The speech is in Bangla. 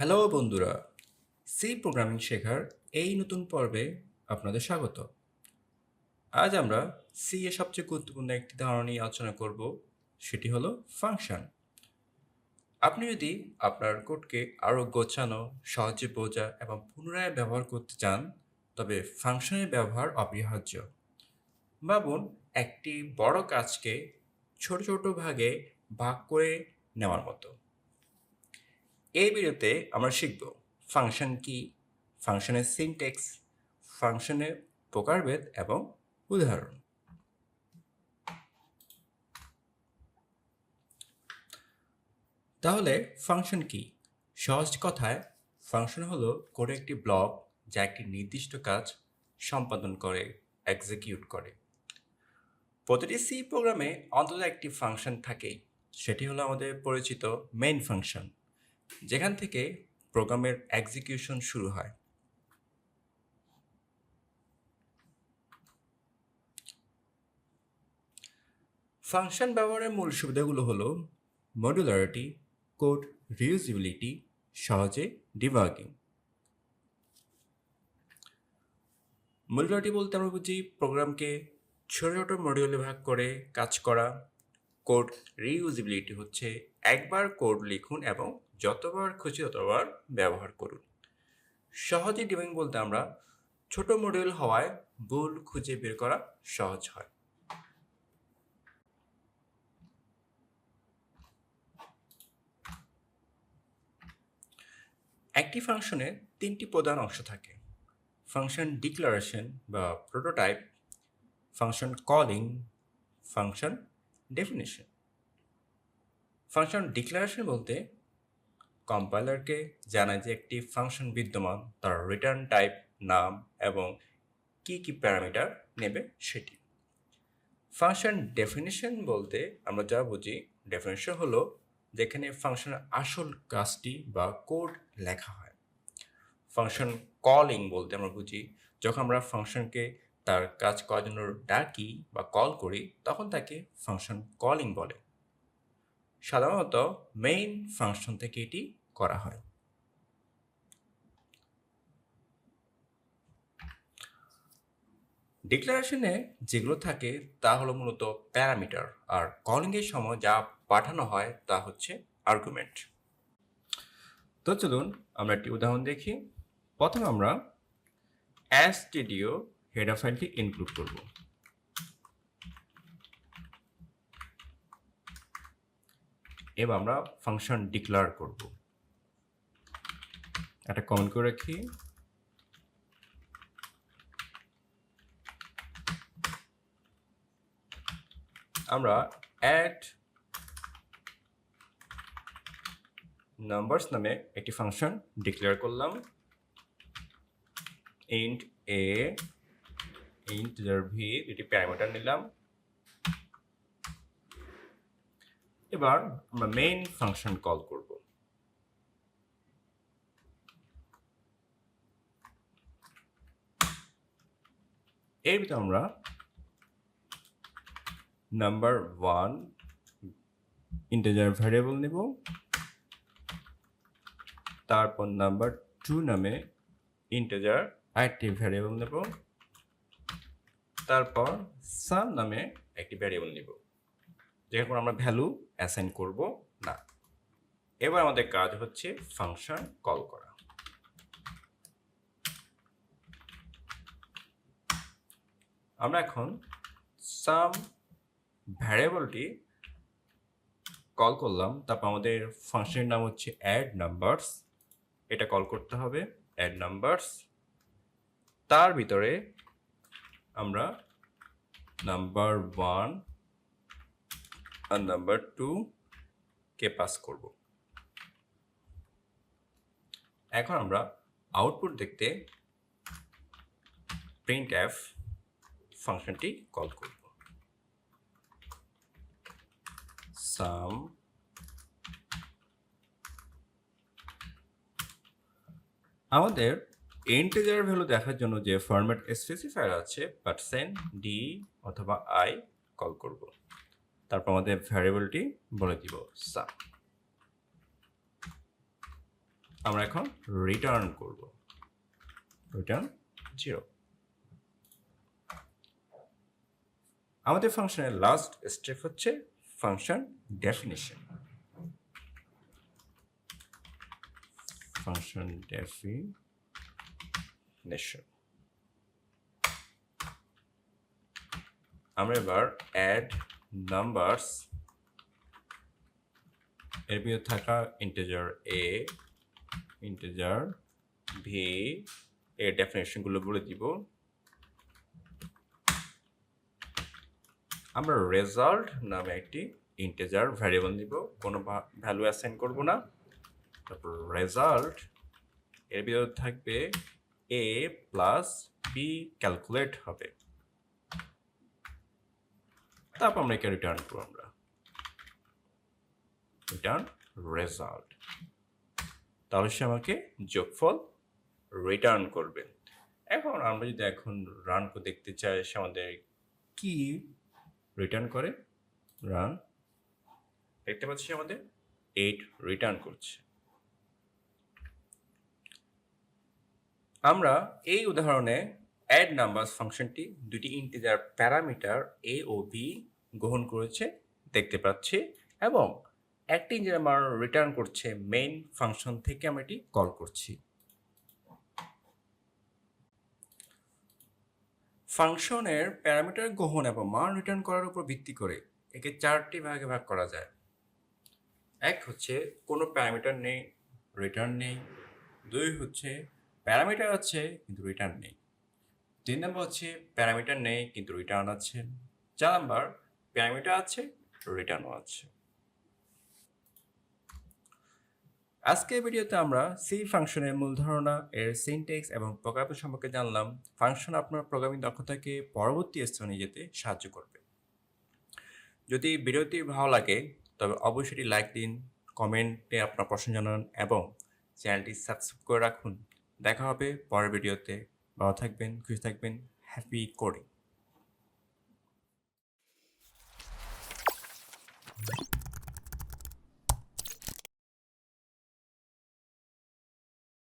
হ্যালো বন্ধুরা সি প্রোগ্রামিং শেখার এই নতুন পর্বে আপনাদের স্বাগত। আজ আমরা সি এর সবচেয়ে গুরুত্বপূর্ণ একটি ধারণা নিয়ে আলোচনা করব, সেটি হলো ফাংশন আপনি যদি আপনার কোডকে আরও গোছানো, সহজে বোঝা এবং পুনরায় ব্যবহার করতে চান, তবে ফাংশনের ব্যবহার অপরিহার্য। ভাবুন, একটি বড় কাজকে ছোট ছোট ভাগে ভাগ করে নেওয়ার মতো। এই ভিডিওতে আমরা শিখব ফাংশন কি, ফাংশনের সিনটেক্স ফাংশনের প্রকারভেদ এবং উদাহরণ। তাহলে ফাংশন কি? সহজ কথায়, ফাংশন হলো কোনো একটি ব্লক যা একটি নির্দিষ্ট কাজ সম্পাদন করে এক্সিকিউট করে। প্রতিটি সি প্রোগ্রামে অন্তত একটি ফাংশন থাকেই। সেটি হলো আমাদের পরিচিত মেইন ফাংশন যেখান থেকে প্রোগ্রামের এক্সিকিউশন শুরু হয়। ফাংশন ব্যবহারের মূল সুবিধাগুলো হলো মডুলারিটি কোড রিউজিবিলিটি সহজে ডিবাগিং মডুলারিটি বলতে আমরা বুঝি প্রোগ্রামকে ছোট ছোট মডিউলে ভাগ করে কাজ করা কোড রিউজিবিলিটি হচ্ছে একবার কোড লিখুন এবং যতবার খুশি ততবার ব্যবহার করুন। সহজে ডিবিং বলতে আমরা ছোট মডিউল হওয়ায় ভুল খুঁজে বের করা সহজ হয়। একটি ফাংশনে তিনটি প্রধান অংশ থাকে। ফাংশন ডিক্লারেশন বা prototype function calling function definition function declaration বলতে কম্পাইলারকে জানায় যে একটি ফাংশন বিদ্যমান, তার রিটার্ন টাইপ নাম এবং কি কি প্যারামিটার নেবে সেটি। ফাংশন ডেফিনেশন বলতে আমরা যা বুঝি ডেফিনেশন হলো যেখানে ফাংশনের আসল কাজটি বা কোড লেখা হয়। ফাংশন কলিং বলতে আমরা বুঝি, যখন আমরা ফাংশনকে তার কাজ করার জন্য ডাকি বা কল করি, তখন তাকে ফাংশন কলিং বলে। সাধারণত মেইন ফাংশন থেকে এটি করা হয়। ডিক্লারেশনে যেগুলো থাকে, তা হলো মূলত প্যারামিটার আর কলিংয়ের সময় যা পাঠানো হয়, তা হচ্ছে আর্গুমেন্ট তো চলুন আমরা একটি উদাহরণ দেখি। প্রথমে আমরা অ্যাসটিডিও হেডার ফাইলটি ইনক্লুড করব। এবার আমরা ফাংশন ডিক্লার করব। একটা কমেন্ট করে রাখি। আমরা অ্যাড নাম্বারস নামে একটি ফাংশন ডিক্লেয়ার করলাম। ইন্ট এ ইন্ট ভি এটি প্যারামিটার নিলাম। এবার আমরা মেইন ফাংশন কল করব। এর ভিতরে আমরা নাম্বার ওয়ান ইন্টিজার ভ্যারিয়েবল নেব। তারপর নাম্বার টু নামে ইন্টিজার আরেকটি ভ্যারিয়েবল নেব। তারপর সাম নামে একটি ভ্যারিয়েবল নেব। যেখানে আমরা ভ্যালু অ্যাসাইন করব না। এবার আমাদের কাজ হচ্ছে ফাংশন কল করা। আমরা এখন সাম ভ্যারিয়েবলটি কল করলাম। তারপর আমাদের ফাংশনের নাম হচ্ছে অ্যাড নাম্বারস এটা কল করতে হবে অ্যাড নাম্বারস তার ভিতরে আমরা নাম্বার ওয়ান আর নাম্বার টু কে পাস করব। এখন আমরা আউটপুট দেখতে প্রিন্ট এফ ফাংশনটি কল করব। সাম আমাদের ইন্টিজার ভ্যালু দেখার জন্য যে ফরম্যাট স্পেসিফায়ার আছে পার্সেন্ট ডি অথবা আই কল করব। তারপর আমাদের ভ্যারিয়েবলটি বলে দিব সাম আমরা এখন রিটার্ন করব। রিটার্ন জিরো আমাদের ফাংশনের লাস্ট স্টেপ হচ্ছে ফাংশন ডেফিনিশন ফাংশন ডেফিনেশন আমরা এবার অ্যাড নাম্বারস এর ভিতরে থাকা ইন্টেজার এ ইন্টেজার ভি এর ডেফিনেশনগুলো বলে দিব। আমরা রেজাল্ট নামে একটি ইন্টেজার ভ্যারিয়েবল নিব, কোনো ভ্যালু অ্যাসাইন করব না। তারপর রেজাল্ট এর ভিতরে থাকবে এ প্লাস বি ক্যালকুলেট হবে। তারপর আমরা একে রিটার্ন করব আমরা। রিটার্ন রেজাল্ট তাহলে সে আমাকে যোগফল রিটার্ন করবে। এখন আমরা যদি এখন রান দেখতে চাই, সে আমাদের কি রিটার্ন করে? রান দেখতে পাচ্ছি আমাদের এইট রিটার্ন করছে। আমরা এই উদাহরণে অ্যাড নাম্বারস ফাংশনটি দুটি ইন্টিজার প্যারামিটার এ ও বি গ্রহণ করেছে, দেখতে পাচ্ছি, এবং একটি ইন্টিজার মান রিটার্ন করছে মেইন ফাংশন থেকে আমরা এটি কল করছি। ফাংশনের প্যারামিটার গ্রহণ এবং মান রিটার্ন করার উপর ভিত্তি করে একে চারটি ভাগে ভাগ করা যায়। এক হচ্ছে কোনো প্যারামিটার নেই রিটার্ন নেই, দুই হচ্ছে প্যারামিটার আছে, কিন্তু রিটার্ন নেই। তিন নম্বর হচ্ছে, প্যারামিটার নেই, কিন্তু রিটার্ন আছে। চার নম্বর, প্যারামিটার আছে রিটার্নও আছে। আজকের ভিডিওতে আমরা সি ফাংশনের মূল ধারণা, এর সিনটেক্স এবং প্রোগ্রামিং সম্পর্কে জানলাম। ফাংশন আপনার প্রোগ্রামিং দক্ষতাকে পরবর্তী স্থানে যেতে সাহায্য করবে। যদি ভিডিওটি ভালো লাগে, তবে অবশ্যই লাইক দিন কমেন্টে আপনার প্রশ্ন জানান এবং চ্যানেলটি সাবস্ক্রাইব করে রাখুন। দেখা হবে পরের ভিডিওতে। ভালো থাকবেন খুশি থাকবেন হ্যাপি কোডিং